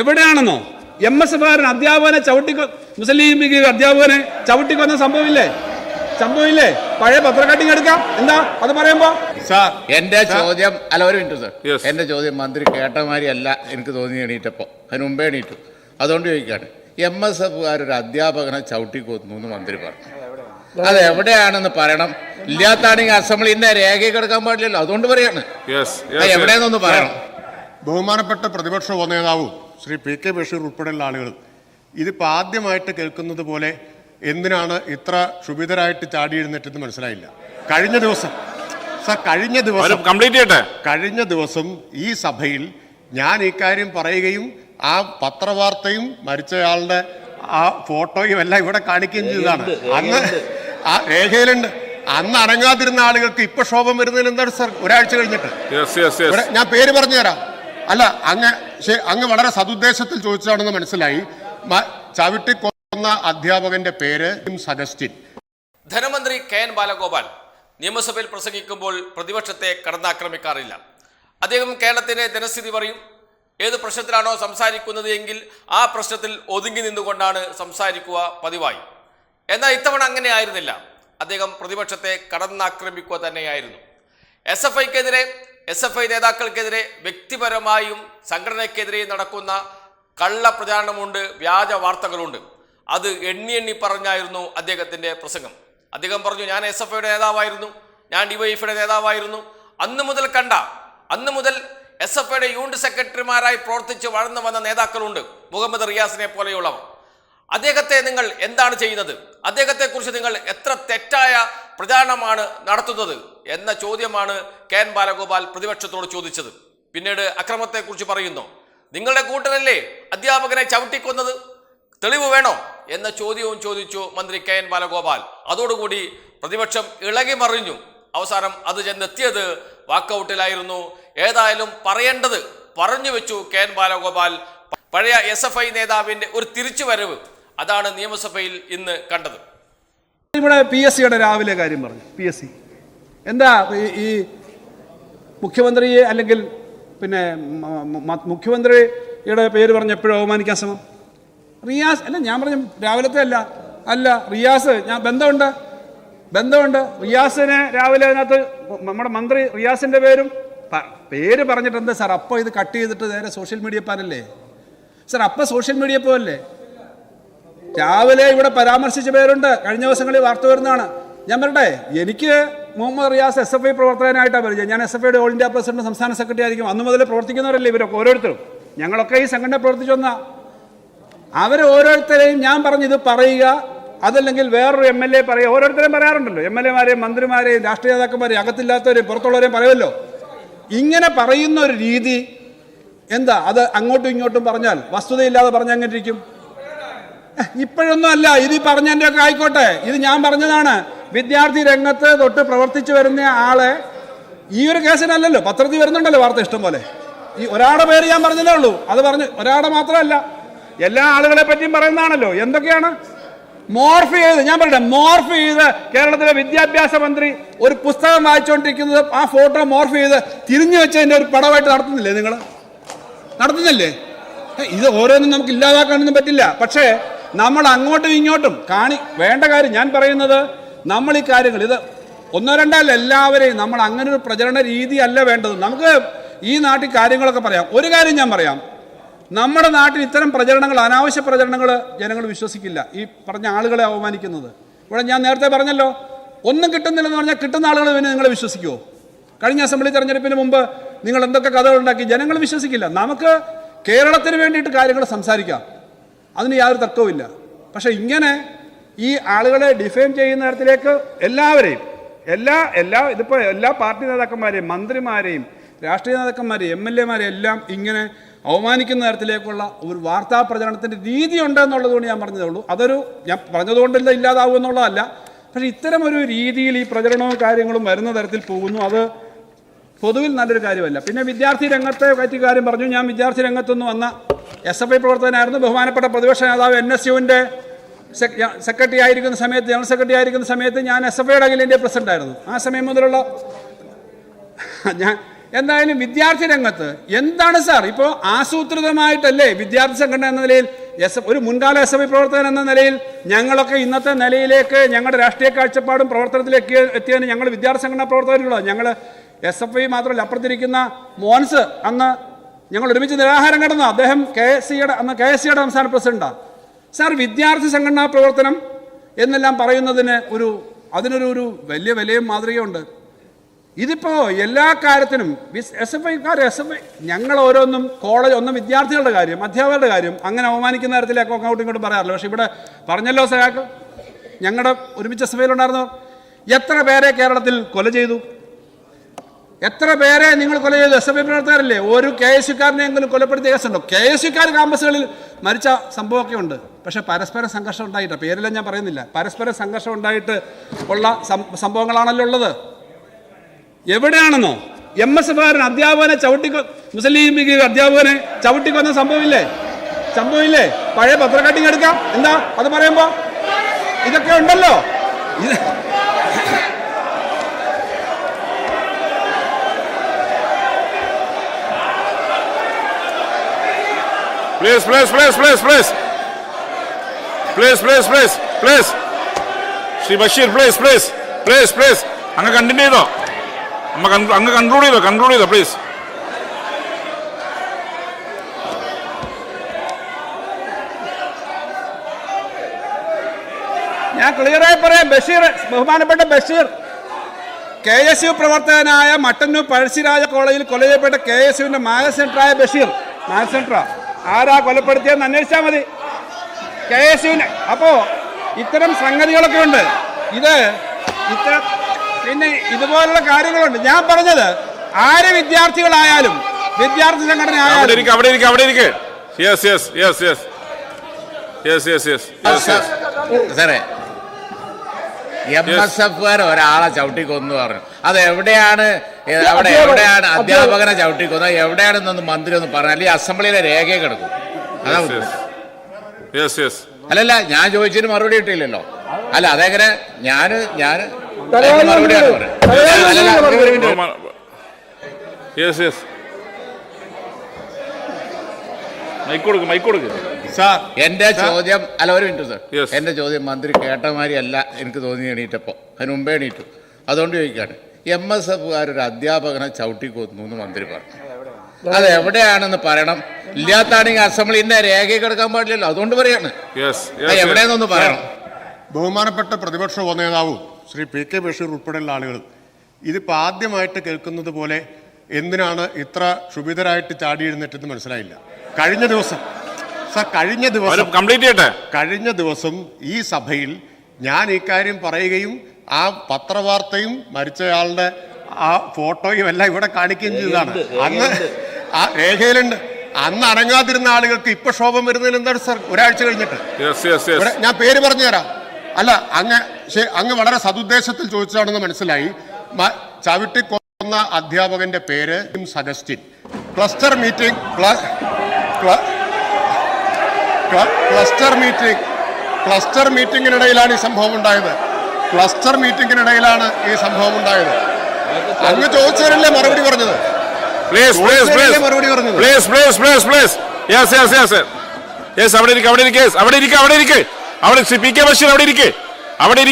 എവിടെയാണെന്നോ? M S എഫുകാരൻ അധ്യാപകനെ ചവിട്ടി മുസ്ലിം league അധ്യാപകനെ ചവിട്ടിക്കൊന്ന സംഭവമില്ലേ? സംഭവമില്ലേ? പഴയ പത്രക്കട്ടിങ് എടുക്കാം. എന്താ? അത് പറയുമ്പോ? സാർ എന്റെ ചോദ്യം അല്ല ഒരു മിനിറ്റ് സാർ. എന്റെ ചോദ്യം മന്ത്രി കേട്ടമാരി അല്ല എനിക്ക് തോന്നി എണീറ്റപ്പോ. അതിന് മുമ്പേ എണീറ്റു. അതുകൊണ്ട് ചോദിക്കാണ് എം എസ് എഫുകാരൊരു അധ്യാപകനെ ചവിട്ടി കൊന്നു എന്ന് മന്ത്രി പറഞ്ഞു. അത് എവിടെയാണെന്ന് പറയണം. ഇല്ലാത്താണെങ്കിൽ അസംബ്ലി ഇന്ന രേഖ കിടക്കാൻ പാടില്ലല്ലോ. അതുകൊണ്ട് പറയാണ്. എവിടെയെന്നൊന്ന് പറയണം. ബഹുമാനപ്പെട്ട പ്രതിപക്ഷ ഉപനേതാവും ശ്രീ പി കെ ബഷീർ ഉൾപ്പെടെയുള്ള ആളുകൾ. ഇതിപ്പോൾ ആദ്യമായിട്ട് കേൾക്കുന്നത് പോലെ എന്തിനാണ് ഇത്ര ക്ഷുഭിതരായിട്ട് ചാടി എഴുന്നേറ്റെന്ന് മനസ്സിലായില്ല. കഴിഞ്ഞ ദിവസം സർ കഴിഞ്ഞ ദിവസം കംപ്ലീറ്റ് ചെയ്യട്ടെ? കഴിഞ്ഞ ദിവസം ഈ സഭയിൽ ഞാൻ ഇക്കാര്യം പറയുകയും ആ പത്രവാർത്തയും മരിച്ചയാളുടെ ആ ഫോട്ടോയും എല്ലാം ഇവിടെ കാണിക്കുകയും ചെയ്തതാണ്. അന്ന് ആ രേഖയിലുണ്ട്. അന്ന് അടങ്ങാതിരുന്ന ആളുകൾക്ക് ഇപ്പൊ ശോഭം വരുന്നതിന് എന്താണ് സർ? ഒരാഴ്ച കഴിഞ്ഞിട്ട്. ഞാൻ പേര് പറഞ്ഞു തരാം. അല്ല അങ്ങ് ശ- അങ്ങ് വളരെ സതുദ്ദേശത്തിൽ ചോദിച്ചതാണെന്ന് മനസ്സിലായി. ചവിട്ടി കൊന്ന അധ്യാപകന്റെ പേര് സജസ്റ്റിൻ. ധനമന്ത്രി കെ എൻ ബാലഗോപാൽ നിയമസഭയിൽ പ്രസംഗിക്കുമ്പോൾ പ്രതിപക്ഷത്തെ കടന്നാക്രമിക്കാറില്ല. അദ്ദേഹം കേരളത്തിന്റെ ധനസ്ഥിതി പറയും. ഏത് പ്രശ്നത്തിലാണോ സംസാരിക്കുന്നത് എങ്കിൽ ആ പ്രശ്നത്തിൽ ഒതുങ്ങി നിന്നുകൊണ്ടാണ് സംസാരിക്കുക പതിവായി. എന്നാൽ ഇത്തവണ അങ്ങനെ ആയിരുന്നില്ല. അദ്ദേഹം പ്രതിപക്ഷത്തെ കടന്നാക്രമിക്കുക തന്നെയായിരുന്നു. എസ് എഫ് ഐക്കെതിരെ എസ് എഫ് ഐ നേതാക്കൾക്കെതിരെ വ്യക്തിപരമായും സംഘടനയ്ക്കെതിരെയും നടക്കുന്ന കള്ള പ്രചാരണമുണ്ട് വ്യാജ വാർത്തകളുണ്ട്. അത് എണ്ണി എണ്ണി പറഞ്ഞായിരുന്നു അദ്ദേഹത്തിന്റെ പ്രസംഗം. അദ്ദേഹം പറഞ്ഞു ഞാൻ എസ് എഫ് ഐയുടെ നേതാവായിരുന്നു ഞാൻ ഡിവൈഎഫിയുടെ നേതാവായിരുന്നു. അന്ന് മുതൽ കണ്ട അന്ന് മുതൽ എസ് എഫ് ഐയുടെ യൂണിറ്റ് സെക്രട്ടറിമാരായി പ്രവർത്തിച്ച് വളർന്നു വന്ന നേതാക്കളുണ്ട് മുഹമ്മദ് റിയാസിനെ പോലെയുള്ളവർ. അദ്ദേഹത്തെ നിങ്ങൾ എന്താണ് ചെയ്യുന്നത്? അദ്ദേഹത്തെക്കുറിച്ച് നിങ്ങൾ എത്ര തെറ്റായ പ്രചാരണമാണ് നടത്തുന്നത്? എന്ന ചോദ്യമാണ് കെ എൻ ബാലഗോപാൽ പ്രതിപക്ഷത്തോട് ചോദിച്ചത്. പിന്നീട് അക്രമത്തെക്കുറിച്ച് പറയുന്നു. നിങ്ങളുടെ കൂട്ടരല്ലേ അധ്യാപകനെ ചവിട്ടിക്കൊന്നത്? തെളിവ് വേണോ? എന്ന ചോദ്യവും ചോദിച്ചു മന്ത്രി കെ എൻ ബാലഗോപാൽ. അതോടുകൂടി പ്രതിപക്ഷം ഇളകി മറിഞ്ഞു. അവസാനം അത് ചെന്നെത്തിയത് വാക്കൗട്ടിലായിരുന്നു. ഏതായാലും പറയേണ്ടത് പറഞ്ഞു വെച്ചു കെ എൻ ബാലഗോപാൽ. പഴയ എസ് എഫ് ഐ നേതാവിന്റെ ഒരു തിരിച്ചുവരവ്. അതാണ് നിയമസഭയിൽ ഇന്ന് കണ്ടത്. ഇവിടെ പി എസ് സിയുടെ രാവിലെ കാര്യം പറഞ്ഞു. P S C. എന്താ ഈ- മുഖ്യമന്ത്രിയെ അല്ലെങ്കിൽ പിന്നെ മുഖ്യമന്ത്രിയുടെ പേര് പറഞ്ഞപ്പോഴും അവമാനിക്കാൻ ശ്രമം. റിയാസ് അല്ല ഞാൻ പറഞ്ഞു രാവിലത്തെ അല്ല. അല്ല റിയാസ് ഞാൻ ബന്ധമുണ്ട്. ബന്ധമുണ്ട്. റിയാസിനെ രാവിലെ അതിനകത്ത് നമ്മുടെ മന്ത്രി റിയാസിന്റെ പേരും പേര് പറഞ്ഞിട്ടുണ്ട് സാർ? അപ്പോൾ ഇത് കട്ട് ചെയ്തിട്ട് നേരെ സോഷ്യൽ മീഡിയ പാനല്ലേ? സാർ അപ്പം സോഷ്യൽ മീഡിയ പോലല്ലേ രാവിലെ ഇവിടെ പരാമർശിച്ച പേരുണ്ട്. കഴിഞ്ഞ ദിവസങ്ങളിൽ വാർത്ത വരുന്നതാണ്. ഞാൻ പറയട്ടെ എനിക്ക് Muhammad Riyas S F I പ്രവർത്തകനായിട്ടാണ് പരിചയം. ഞാൻ എസ് എഫ് ഐയുടെ ഓൾ ഇന്ത്യ പ്രസിഡന്റ് സംസ്ഥാന സെക്രട്ടറി ആയിരിക്കും. അന്ന് മുതൽ പ്രവർത്തിക്കുന്നവരല്ലേ ഇവരൊക്കെ ഓരോരുത്തരും? ഞങ്ങളൊക്കെ ഈ സംഘടന പ്രവർത്തിച്ചു വന്ന അവർ ഓരോരുത്തരെയും ഞാൻ പറഞ്ഞു ഇത് പറയുക. അതല്ലെങ്കിൽ വേറൊരു എം എൽ എ പറയുക. ഓരോരുത്തരെയും പറയാറുണ്ടല്ലോ. എം എൽ എമാരെയും മന്ത്രിമാരെയും രാഷ്ട്രീയ നേതാക്കന്മാരെയും അകത്തില്ലാത്തവരെയും പുറത്തുള്ളവരെയും പറയുമല്ലോ. ഇങ്ങനെ പറയുന്ന ഒരു രീതി എന്താ? അത് അങ്ങോട്ടും ഇങ്ങോട്ടും പറഞ്ഞാൽ വസ്തുതയില്ലാതെ പറഞ്ഞങ്ങനെ ഇരിക്കും? ഇപ്പോഴൊന്നും അല്ല ഇത് ഈ പറഞ്ഞതിന്റെ ഒക്കെ ആയിക്കോട്ടെ. ഇത് ഞാൻ പറഞ്ഞതാണ്. വിദ്യാർത്ഥി രംഗത്ത് തൊട്ട് പ്രവർത്തിച്ചു വരുന്ന ആളെ ഈ ഒരു കേസിനല്ലല്ലോ പത്രത്തിൽ വരുന്നുണ്ടല്ലോ വാർത്ത ഇഷ്ടം പോലെ. ഈ ഒരാളുടെ പേര് ഞാൻ പറഞ്ഞതേ ഉള്ളൂ. അത് പറഞ്ഞു ഒരാളുടെ മാത്രമല്ല എല്ലാ ആളുകളെ പറ്റിയും പറയുന്നതാണല്ലോ. എന്തൊക്കെയാണ്? മോർഫ് ചെയ്ത് ഞാൻ പറയട്ടെ മോർഫ് ചെയ്ത് കേരളത്തിലെ വിദ്യാഭ്യാസ മന്ത്രി ഒരു പുസ്തകം വായിച്ചുകൊണ്ടിരിക്കുന്നത് ആ ഫോട്ടോ മോർഫ് ചെയ്ത് തിരിഞ്ഞു വെച്ചതിന്റെ ഒരു പടമായിട്ട് നടത്തുന്നില്ലേ നിങ്ങൾ നടത്തുന്നില്ലേ? ഇത് ഓരോന്നും നമുക്ക് ഇല്ലാതാക്കാനൊന്നും പറ്റില്ല. പക്ഷേ നമ്മൾ അങ്ങോട്ടും ഇങ്ങോട്ടും കാണി വേണ്ട കാര്യം ഞാൻ പറയുന്നത് നമ്മൾ ഈ കാര്യങ്ങൾ ഇത് ഒന്നോ രണ്ടല്ല എല്ലാവരെയും നമ്മൾ അങ്ങനെ ഒരു പ്രചരണ രീതി അല്ല വേണ്ടത്. നമുക്ക് ഈ നാട്ടിൽ കാര്യങ്ങളൊക്കെ പറയാം. ഒരു കാര്യം ഞാൻ പറയാം. നമ്മുടെ നാട്ടിൽ ഇത്തരം പ്രചരണങ്ങൾ അനാവശ്യ പ്രചരണങ്ങൾ ജനങ്ങൾ വിശ്വസിക്കില്ല. ഈ പറഞ്ഞ ആളുകളെ അവമാനിക്കുന്നത്. ഇവിടെ ഞാൻ നേരത്തെ പറഞ്ഞല്ലോ ഒന്നും കിട്ടുന്നില്ലെന്ന് പറഞ്ഞാൽ കിട്ടുന്ന ആളുകൾ പിന്നെ നിങ്ങളെ വിശ്വസിക്കുമോ കഴിഞ്ഞ അസംബ്ലി തെരഞ്ഞെടുപ്പിന് മുമ്പ് നിങ്ങൾ എന്തൊക്കെ കഥകളുണ്ടാക്കി ജനങ്ങൾ വിശ്വസിക്കില്ല. നമുക്ക് കേരളത്തിന് വേണ്ടിയിട്ട് കാര്യങ്ങൾ സംസാരിക്കാം. അതിന് യാതൊരു തർക്കവുമില്ല പക്ഷേ ഇങ്ങനെ ഈ ആളുകളെ ഡിഫൈൻ ചെയ്യുന്ന തരത്തിലേക്ക് എല്ലാവരെയും എല്ലാ എല്ലാ ഇതിപ്പോൾ എല്ലാ പാർട്ടി നേതാക്കന്മാരെയും മന്ത്രിമാരെയും രാഷ്ട്രീയ നേതാക്കന്മാരെയും എം എൽ എമാരെയും എല്ലാം ഇങ്ങനെ അവമാനിക്കുന്ന തരത്തിലേക്കുള്ള ഒരു വാർത്താ പ്രചരണത്തിന്റെ രീതി ഉണ്ടെന്നുള്ളതുകൊണ്ട് ഞാൻ പറഞ്ഞതേ ഉള്ളൂ. അതൊരു ഞാൻ പറഞ്ഞതുകൊണ്ടില്ല ഇല്ലാതാവും എന്നുള്ളതല്ല. പക്ഷേ ഇത്തരം ഒരു രീതിയിൽ ഈ പ്രചരണവും കാര്യങ്ങളും വരുന്ന തരത്തിൽ പോകുന്നു. അത് പൊതുവിൽ നല്ലൊരു കാര്യമല്ല. പിന്നെ വിദ്യാർത്ഥി രംഗത്തെ കാര്യം പറഞ്ഞു. ഞാൻ വിദ്യാർത്ഥി രംഗത്തുനിന്ന് വന്ന എസ് എഫ് ഐ പ്രവർത്തകനായിരുന്നു. ബഹുമാനപ്പെട്ട പ്രതിപക്ഷ നേതാവ് എൻ എസ് യുവിന്റെ സെക്രട്ടറി ആയിരിക്കുന്ന സമയത്ത് ജനറൽ സെക്രട്ടറി ആയിരിക്കുന്ന സമയത്ത് ഞാൻ എസ് എഫ് ഐയുടെ അഖിലേന്ത്യ പ്രസിഡന്റ് ആയിരുന്നു. ആ സമയം മുതലുള്ള ഞാൻ എന്തായാലും വിദ്യാർത്ഥി രംഗത്ത് എന്താണ് സാർ? ഇപ്പോൾ ആസൂത്രിതമായിട്ടല്ലേ വിദ്യാർത്ഥി സംഘടന എന്ന നിലയിൽ എസ് ഒരു മുൻകാല എസ് എഫ് ഐ പ്രവർത്തകൻ എന്ന നിലയിൽ ഞങ്ങളൊക്കെ ഇന്നത്തെ നിലയിലേക്ക് ഞങ്ങളുടെ രാഷ്ട്രീയ കാഴ്ചപ്പാടും പ്രവർത്തനത്തിലേക്ക് എത്തിയതിന് ഞങ്ങൾ വിദ്യാർത്ഥി സംഘടനാ പ്രവർത്തകരുള്ളൂ ഞങ്ങൾ എസ് എഫ് ഐ മാത്രമല്ല അപ്പുറത്തിരിക്കുന്ന മോൻസ് അന്ന് ഞങ്ങൾ ഒരുമിച്ച് നിരാഹാരം കിടന്നു. അദ്ദേഹം കെ എസ് സിയുടെ അന്ന് കെ എസ് സിയുടെ സംസ്ഥാന പ്രസിഡന്റാണ് സാർ വിദ്യാർത്ഥി സംഘടനാ പ്രവർത്തനം എന്നെല്ലാം പറയുന്നതിന് ഒരു അതിനൊരു ഒരു വലിയ വിലയും മാതൃകയുണ്ട്. ഇതിപ്പോൾ എല്ലാ കാര്യത്തിനും എസ് എഫ് ഐക്കാർ എസ് എഫ് ഐ ഞങ്ങൾ ഓരോന്നും കോളേജ് ഒന്നും വിദ്യാർത്ഥികളുടെ കാര്യം അധ്യാപകരുടെ കാര്യം അങ്ങനെ അവമാനിക്കുന്ന തരത്തിലേക്ക് അങ്ങോട്ടും ഇങ്ങോട്ടും പറയാറില്ല. പക്ഷേ ഇവിടെ പറഞ്ഞല്ലോ സഹാക്ക് ഞങ്ങളുടെ ഒരുമിച്ച് എസ് എഫ് ഐയിലുണ്ടായിരുന്നവർ. എത്ര പേരെ കേരളത്തിൽ കൊല ചെയ്തു? എത്ര പേരെ നിങ്ങൾ കൊല ചെയ്തു? എസ് എഫ് ഐ പ്രവർത്തകരല്ലേ? ഒരു കെ എസ് യുക്കാരനെങ്കിലും കൊലപ്പെടുത്തിയ കേസുണ്ടോ? കെ എസ് യുക്കാർ ക്യാമ്പസുകളിൽ മരിച്ച സംഭവമൊക്കെ ഉണ്ട്. പക്ഷേ പരസ്പര സംഘർഷം ഉണ്ടായിട്ട്. പേരെല്ലാം ഞാൻ പറയുന്നില്ല. പരസ്പര സംഘർഷം ഉണ്ടായിട്ട് ഉള്ള സംഭവങ്ങളാണല്ലോ ഉള്ളത്. എവിടെയാണെന്നോ? എം എസ് എഫുകാരൻ അധ്യാപകനെ ചവിട്ടിക്കൊ മുസ്ലിം ലീഗ് അധ്യാപകനെ ചവിട്ടിക്കൊന്ന സംഭവമില്ലേ? സംഭവമില്ലേ? പഴയ പത്രക്കട്ടിങ് എടുക്കാം. എന്താ? അത് പറയുമ്പോ ഇതൊക്കെ ഉണ്ടല്ലോ. Please, please, please, please, please. Please, please, please, please. Shri Basheer please please please please അങ്ങ് കണ്ടിന്യൂ ചെയ്തോ? അമ്മ അങ്ങ് കൺക്ലൂഡ് ചെയ്തോ? കൺക്ലൂഡ് ചെയ്തോ പ്ലീസ് ഞാൻ ക്ലിയറായി പറയാം. ബഷീർ ബഹുമാനപ്പെട്ട ബഷീർ. കെ എസ് യു പ്രവർത്തകനായ മട്ടന്നൂർ പഴശ്ശിരാജ കോളേജിൽ കൊല ചെയ്യപ്പെട്ട കെ എസ് യുവിന്റെ മാന സെന്ററായ ബഷീർ. മാന സെന്ററാ ആരാ കൊലപ്പെടുത്തിയെന്ന് അന്വേഷിച്ചാൽ മതി. കെ എസ് യുവിന് അപ്പോ ഇത്തരം സംഗതികളൊക്കെ ഉണ്ട്. ഇത് ഇത്തരം പിന്നെ ഇതുപോലുള്ള കാര്യങ്ങളുണ്ട്. ഞാൻ പറഞ്ഞത് ആര് വിദ്യാർത്ഥികളായാലും വിദ്യാർത്ഥി സംഘടന ആയാലും അവിടെ അവിടെ yes yes yes yes yes yes yes yes yes സാറേ എം എസ് എഫുകാർ ഒരാളെ ചവിട്ടി കൊന്നു പറഞ്ഞു. അത് എവിടെയാണ് അവിടെ എവിടെയാണ് അധ്യാപകനെ ചവിട്ടിക്കുന്നത്? കൊന്നത് എവിടെയാണെന്നൊന്ന് മന്ത്രി ഒന്ന് പറഞ്ഞു അല്ലെങ്കിൽ അസംബ്ലിയിലെ രേഖയെ കിടക്കും അല്ലല്ല ഞാൻ ചോദിച്ചതിന് മറുപടി കിട്ടിയില്ലല്ലോ. അല്ല അതെങ്ങനെ ഞാൻ ഞാൻ മറുപടിയാണ് പറയുന്നത് സാർ എന്റെ ചോദ്യം അല്ല ഒരു മിനിറ്റ് സാർ എന്റെ ചോദ്യം മന്ത്രി കേട്ടമാരി അല്ല എനിക്ക് തോന്നി എണീറ്റപ്പോ. അതിന് മുമ്പേ എണീറ്റു. അതുകൊണ്ട് ചോദിക്കുകയാണ് എം എസ് എഫുകാർ ഒരു അധ്യാപകനെ ചവിട്ടിക്കൊന്നു എന്ന് മന്ത്രി പറഞ്ഞു. അത് എവിടെയാണെന്ന് പറയണം. ഇല്ലാത്താണെങ്കിൽ അസംബ്ലി ഇന്ന രേഖ കിടക്കാൻ പാടില്ലല്ലോ. അതുകൊണ്ട് പറയാണ്. യെസ് അത് എവിടെയെന്നൊന്ന് പറയണം. ബഹുമാനപ്പെട്ട പ്രതിപക്ഷ ഉപനേതാവും ശ്രീ പി കെ ബഷീർ ഉൾപ്പെടെയുള്ള ആളുകൾ ഇതിപ്പോൾ ആദ്യമായിട്ട് കേൾക്കുന്നത് പോലെ എന്തിനാണ് ഇത്ര ക്ഷുഭിതരായിട്ട് ചാടി എഴുന്നേറ്റെന്ന് മനസ്സിലായില്ല. കഴിഞ്ഞ ദിവസം സർ കഴിഞ്ഞ ദിവസം കംപ്ലീറ്റ് ചെയ്യട്ടെ. കഴിഞ്ഞ ദിവസം ഈ സഭയിൽ ഞാൻ ഇക്കാര്യം പറയുകയും ആ പത്രവാർത്തയും മരിച്ചയാളുടെ ആ ഫോട്ടോയും എല്ലാം ഇവിടെ കാണിക്കുകയും ചെയ്തതാണ്. അന്ന് ആ രേഖയിലുണ്ട്. അന്ന് അനങ്ങാതിരുന്ന ആളുകൾക്ക് ഇപ്പൊ ശോഭം വരുന്നതിന് എന്താണ് സർ ഒരാഴ്ച കഴിഞ്ഞിട്ട്? ഞാൻ പേര് പറഞ്ഞു തരാം. അല്ല അങ്ങ് ശരി, അങ്ങ് വളരെ സതുദ്ദേശത്തിൽ ചോദിച്ചതാണെന്ന് മനസ്സിലായി. ചവിട്ടി കൊന്ന അധ്യാപകന്റെ പേര് സഗസ്റ്റിൻ ക്ലസ്റ്റർ മീറ്റിംഗ് ക്ല- ക്ല- ക്ല- ക്ലസ്റ്റർ മീറ്റിംഗ് ക്ലസ്റ്റർ മീറ്റിംഗിനിടയിലാണ് ഈ സംഭവം ഉണ്ടായത്. ക്ലസ്റ്റർ മീറ്റിംഗിനിടയിലാണ് ഈ സംഭവം ഉണ്ടായത് അങ്ങ് ചോദിച്ചവരല്ലേ മറുപടി പറഞ്ഞത്? മറുപടി പറഞ്ഞത്? Please please please please yes yes yes yes അവിടെ അവിടെ അവിടെ അവിടെ അവിടെ പി കെ ബഷീർ അവിടെ അവിടെ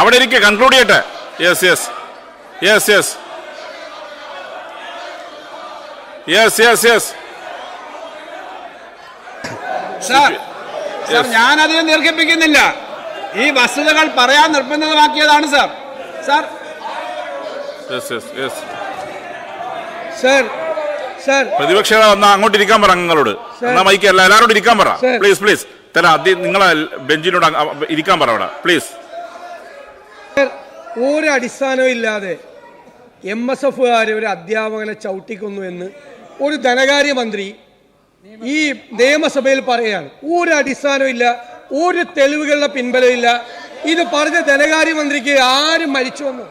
അവിടെ കൺക്ലൂഡ് ചെയ്യട്ടെ. Yes yes yes yes yes yes sir അധികം ദീർഘിപ്പിക്കുന്നില്ല. ഈ വസ്തുതകൾ പറയാൻ നിർബന്ധിതമാക്കിയതാണ് സാർ. സാർ. Sir sir. പ്രതിപക്ഷ അങ്ങോട്ട് ഇരിക്കാൻ പറ അംഗങ്ങളോട് എന്നാ മൈക്ക് അല്ല എല്ലാവരോടും ഇരിക്കാൻ പറ. പ്ലീസ് പ്ലീസ് തല ആദ്യം നിങ്ങളെ ബെഞ്ചിനോട് ഇരിക്കാൻ പറ അവിടെ. പ്ലീസ് ഒരു അടിസ്ഥാനവും ഇല്ലാതെ എം എസ് എഫുകാർ ഒരു അധ്യാപകനെ ചവിട്ടിക്കുന്നു എന്ന് ഒരു ധനകാര്യമന്ത്രി ഈ നിയമസഭയിൽ പറയാണ്. ഒരു അടിസ്ഥാനമില്ല ഒരു തെളിവുകളുടെ പിൻബലമില്ല. ഇത് പറഞ്ഞ ധനകാര്യമന്ത്രിക്ക് ആര് മരിച്ചുവെന്നും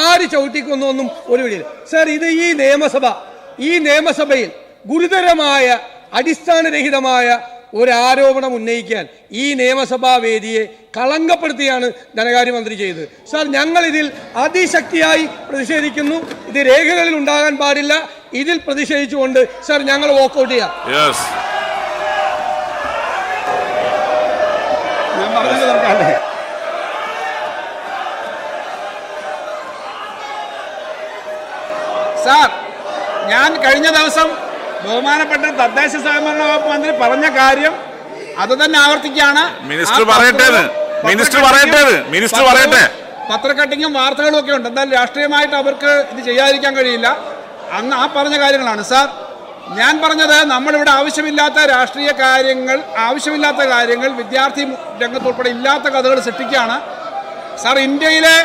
ആര് ചവിട്ടിക്കൊന്നു ഒന്നും ഒരു വഴിയില്ല സർ ഇത് ഈ നിയമസഭ ഈ നിയമസഭയിൽ ഗുരുതരമായ അടിസ്ഥാനരഹിതമായ ഒരു ആരോപണം ഉന്നയിക്കാൻ ഈ നിയമസഭാ വേദിയെ കളങ്കപ്പെടുത്തിയാണ് ധനകാര്യമന്ത്രി ചെയ്തത്. സാർ ഞങ്ങൾ ഇതിൽ അതിശക്തിയായി പ്രതിഷേധിക്കുന്നു. ഇത് രേഖകളിൽ ഉണ്ടാകാൻ പാടില്ല. ഇതിൽ പ്രതിഷേധിച്ചുകൊണ്ട് സാർ ഞങ്ങൾ വോക്കൗട്ട് ചെയ്യാം യെസ് ഞാൻ പറഞ്ഞത് നോക്കാല്ലേ സാർ ഞാൻ കഴിഞ്ഞ ദിവസം ബഹുമാനപ്പെട്ട തദ്ദേശ സ്വയംഭരണ വകുപ്പ് മന്ത്രി പറഞ്ഞ കാര്യം അത് തന്നെ ആവർത്തിക്കുകയാണ്. മിനിസ്റ്റർ പറയട്ടെ മിനിസ്റ്റർ പറയട്ടെ മിനിസ്റ്റർ പറയട്ടെ. പത്രക്കട്ടിങ്ങും വാർത്തകളും ഒക്കെ ഉണ്ട്. എന്തായാലും രാഷ്ട്രീയമായിട്ട് അവർക്ക് ഇത് ചെയ്യാതിരിക്കാൻ കഴിയില്ല. അന്ന് ആ പറഞ്ഞ കാര്യങ്ങളാണ്. സാർ ഞാൻ പറഞ്ഞത് നമ്മളിവിടെ ആവശ്യമില്ലാത്ത രാഷ്ട്രീയ കാര്യങ്ങൾ ആവശ്യമില്ലാത്ത കാര്യങ്ങൾ വിദ്യാർത്ഥി രംഗത്തുൾപ്പെടെ ഇല്ലാത്ത കഥകൾ സൃഷ്ടിക്കുകയാണ്. സാർ ഇന്ത്യയിലെ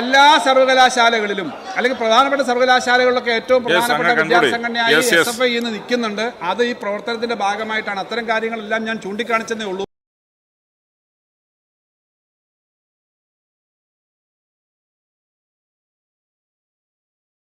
എല്ലാ സർവകലാശാലകളിലും അല്ലെങ്കിൽ പ്രധാനപ്പെട്ട സർവകലാശാലകളിലൊക്കെ ഏറ്റവും പ്രധാനപ്പെട്ട വിദ്യാസംഘടനയായി. എസ് എഫ് ഐ ഇന്ന് നിൽക്കുന്നുണ്ട്. അത് ഈ പ്രവർത്തനത്തിന്റെ ഭാഗമായിട്ടാണ്. അത്തരം കാര്യങ്ങളെല്ലാം ഞാൻ ചൂണ്ടിക്കാണിച്ചതേ ഉള്ളൂ.